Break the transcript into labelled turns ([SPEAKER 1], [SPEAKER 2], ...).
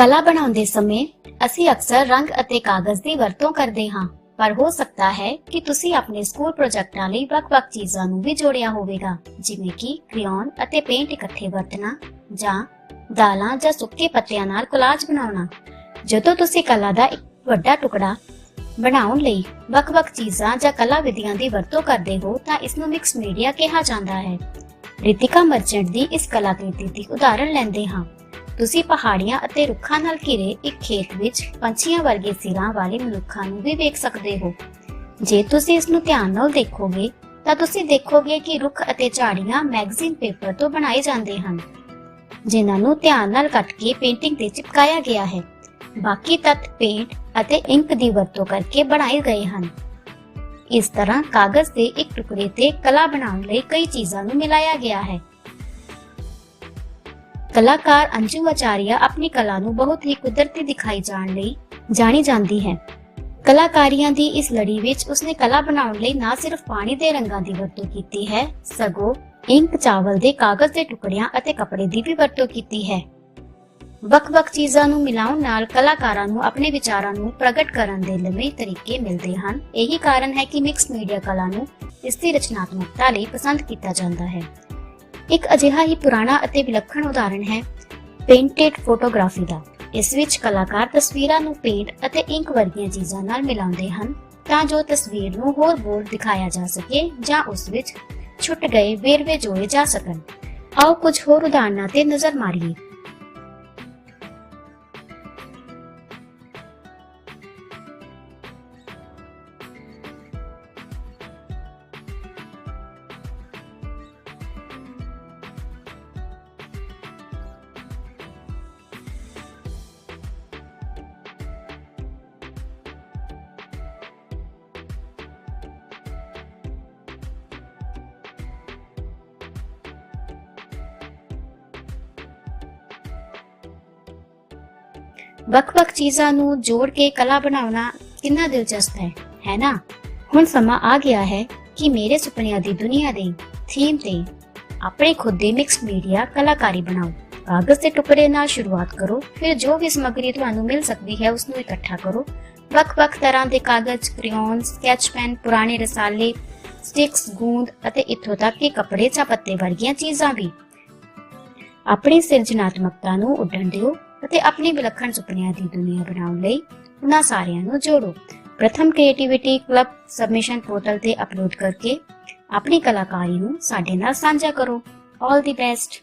[SPEAKER 1] ਕਲਾ ਬਣਾਉਂਦੇ ਸਮੇਂ ਅਸੀਂ ਅਕਸਰ ਰੰਗ ਅਤੇ ਕਾਗਜ਼ ਦੀ ਵਰਤੋਂ ਕਰਦੇ ਹਾਂ, ਪਰ ਹੋ ਸਕਦਾ ਹੈ ਕਿ ਤੁਸੀਂ ਆਪਣੇ ਸਕੂਲ ਪ੍ਰੋਜੈਕਟਾਂ ਲਈ ਵੱਖ-ਵੱਖ ਚੀਜ਼ਾਂ ਨੂੰ ਵੀ ਜੋੜਿਆ ਹੋਵੇਗਾ, ਜਿਵੇਂ ਕਿ ਕ੍ਰੇਯਨ ਅਤੇ ਪੇਂਟ ਇਕੱਠੇ ਵਰਤਣਾ ਜਾਂ ਦਾਲਾਂ ਜਾਂ ਸੁੱਕੇ ਪੱਤਿਆਂ ਨਾਲ ਕੋਲਾਜ ਬਣਾਉਣਾ। ਜਦੋਂ ਤੁਸੀਂ ਕਲਾ ਦਾ ਇੱਕ ਵੱਡਾ ਟੁਕੜਾ ਬਣਾਉਣ ਲਈ ਵੱਖ-ਵੱਖ ਚੀਜ਼ਾਂ ਜਾਂ ਕਲਾ ਵਿਧੀਆਂ ਦੀ ਵਰਤੋਂ ਕਰਦੇ ਹੋ, ਤਾਂ ਇਸ ਨੂੰ ਮਿਕਸ ਮੀਡੀਆ ਕਿਹਾ ਜਾਂਦਾ ਹੈ। ਰਿਤਿਕਾ ਮਰਚੈਂਟ ਦੀ ਇਸ ਕਲਾਕ੍ਰਿਤੀ ਦੀ ਉਦਾਹਰਣ ਲੈਂਦੇ ਹਾਂ। ਤੁਸੀਂ ਪਹਾੜੀਆਂ ਅਤੇ ਰੁੱਖਾਂ ਨਾਲ ਘਿਰੇ ਇੱਕ ਖੇਤ ਵਿੱਚ ਪੰਛੀਆਂ ਵਰਗੇ ਸਿਰਾਂ ਵਾਲੇ ਮਨੁੱਖਾਂ ਨੂੰ ਵੀ ਵੇਖ ਸਕਦੇ ਹੋ। ਜੇ ਤੁਸੀਂ ਇਸ ਨੂੰ ਧਿਆਨ ਨਾਲ ਦੇਖੋਗੇ, ਤਾਂ ਤੁਸੀਂ ਦੇਖੋਗੇ ਕਿ ਰੁੱਖ ਅਤੇ ਝਾੜੀਆਂ ਮੈਗਜ਼ੀਨ ਪੇਪਰ ਤੋਂ ਬਣਾਏ ਜਾਂਦੇ ਹਨ, ਜਿਨ੍ਹਾਂ ਨੂੰ ਧਿਆਨ ਨਾਲ ਕੱਟ ਕੇ ਪੇਂਟਿੰਗ ਤੇ ਚਿਪਕਾਇਆ ਗਿਆ ਹੈ। ਬਾਕੀ ਤੱਤ ਪੇਂਟ ਅਤੇ ਇੰਕ ਦੀ ਵਰਤੋਂ ਕਰਕੇ ਬਣਾਏ ਗਏ ਹਨ। ਇਸ ਤਰ੍ਹਾਂ ਕਾਗਜ਼ ਦੇ ਇੱਕ ਟੁਕੜੇ ਤੇ ਕਲਾ ਬਣਾਉਣ ਲਈ ਕਈ ਚੀਜ਼ਾਂ ਨੂੰ ਮਿਲਾਇਆ ਗਿਆ ਹੈ। ਕਲਾਕਾਰ ਅੰਜੂ ਆਚਾਰੀਆ ਆਪਣੀ ਕਲਾ ਨੂੰ ਬਹੁਤ ਹੀ ਕੁਦਰਤੀ ਦਿਖਾਈ ਜਾਣ ਲਈ ਜਾਣੀ ਜਾਂਦੀ ਹੈ। ਕਲਾਕਾਰੀਆਂ ਦੀ ਇਸ ਲੜੀ ਵਿੱਚ ਉਸਨੇ ਕਲਾ ਬਣਾਉਣ ਲਈ ਨਾ ਸਿਰਫ ਪਾਣੀ ਦੇ ਰੰਗਾਂ ਦੀ ਵਰਤੋਂ ਕੀਤੀ ਹੈ, ਸਗੋਂ ਇੰਕ, ਚਾਵਲ ਦੇ ਕਾਗਜ਼ ਦੇ ਟੁਕੜਿਆਂ ਅਤੇ ਕੱਪੜੇ ਦੀ ਵੀ ਵਰਤੋਂ ਕੀਤੀ ਹੈ। ਵੱਖ-ਵੱਖ ਚੀਜ਼ਾਂ ਨੂੰ ਮਿਲਾਉਣ ਨਾਲ ਕਲਾਕਾਰਾਂ ਨੂੰ ਆਪਣੇ ਵਿਚਾਰਾਂ ਨੂੰ ਪ੍ਰਗਟ ਕਰਨ ਦੇ ਨਵੇਂ ਤਰੀਕੇ ਮਿਲਦੇ ਹਨ। ਇਹੀ ਕਾਰਨ ਹੈ ਕਿ ਮਿਕਸ ਮੀਡੀਆ ਕਲਾ ਨੂੰ ਇਸ ਦੀ ਰਚਨਾਤਮਕਤਾ ਲਈ ਪਸੰਦ ਕੀਤਾ ਜਾਂਦਾ ਹੈ। ਇੱਕ ਅਜਿਹਾ ਹੀ ਪੁਰਾਣਾ ਅਤੇ ਵਿਲੱਖਣ ਉਦਾਹਰਣ ਹੈ ਪੇਂਟਡ ਫੋਟੋਗ੍ਰਾਫੀ ਦਾ। ਇਸ ਵਿੱਚ ਕਲਾਕਾਰ ਤਸਵੀਰਾਂ ਨੂੰ ਪੇਂਟ ਅਤੇ ਇੰਕ ਵਰਗੀਆਂ ਚੀਜ਼ਾਂ ਨਾਲ ਮਿਲਾਉਂਦੇ ਹਨ ਤਾਂ ਜੋ ਤਸਵੀਰ ਨੂੰ ਹੋਰ ਬੋਲਡ ਦਿਖਾਇਆ ਜਾ ਸਕੇ ਜਾਂ ਉਸ ਵਿੱਚ ਛੁੱਟ ਗਏ ਵੇਰਵੇ ਜੋੜੇ ਜਾ ਸਕਣ। ਆਓ ਕੁਝ ਹੋਰ ਉਦਾਹਰਨਾਂ ਤੇ ਨਜ਼ਰ ਮਾਰੀਏ। ਵੱਖ-ਵੱਖ ਚੀਜ਼ਾਂ ਨੂੰ ਜੋੜ ਕੇ ਕਲਾ ਬਣਾਉਣਾ ਕਿੰਨਾ ਦਿਲਚਸਪ ਹੈ ਹੈ ਨਾ? ਹੁਣ ਸਮਾਂ ਆ ਗਿਆ ਹੈ ਕਿ ਮੇਰੇ ਸੁਪਨਿਆਂ ਦੀ ਦੁਨੀਆ ਦੇ ਥੀਮ ਤੇ ਆਪਣੇ ਖੁਦ ਦੇ ਮਿਕਸ ਮੀਡੀਆ ਕਲਾਕਾਰੀ ਬਣਾਓ। ਕਾਗਜ਼ ਦੇ ਟੁਕੜੇ ਨਾਲ ਸ਼ੁਰੂਆਤ ਕਰੋ, ਫਿਰ ਜੋ ਵੀ ਸਮੱਗਰੀ ਤੁਹਾਨੂੰ ਮਿਲ ਸਕਦੀ ਹੈ ਉਸ ਨੂੰ ਇਕੱਠਾ ਕਰੋ। ਵੱਖ-ਵੱਖ ਤਰ੍ਹਾਂ ਦੇ ਕਾਗਜ਼ ਕ੍ਰੇਯੋਨ ਸਕੈਚ ਪੈਨ ਪੁਰਾਣੇ ਰਸਾਲੇ ਸਟਿਕਸ ਗੂੰਦ ਅਤੇ ਇੱਥੋਂ ਤੱਕ ਕਿ ਕੱਪੜੇ ਜਾਂ ਪੱਤੇ ਵਰਗੀਆਂ ਚੀਜ਼ਾਂ ਵੀ। ਆਪਣੀ ਸਿਰਜਣਾਤਮਕਤਾ ਨੂੰ ਉੱਡਣ ਦਿਓ। ਅਤੇ ਆਪਣੀ ਵਿਲੱਖਣ ਸੁਪਨਿਆਂ ਦੀ ਦੁਨੀਆ ਬਣਾਉਣ ਲਈ ਉਹਨਾਂ ਸਾਰਿਆਂ ਨੂੰ ਜੋੜੋ। Pratham creativity club submission portal ਤੇ ਅਪਲੋਡ ਕਰਕੇ ਆਪਣੀ ਕਲਾਕਾਰੀ ਨੂੰ ਸਾਡੇ ਨਾਲ ਸਾਂਝਾ ਕਰੋ। ਆਲ ਦੀ ਬੈਸਟ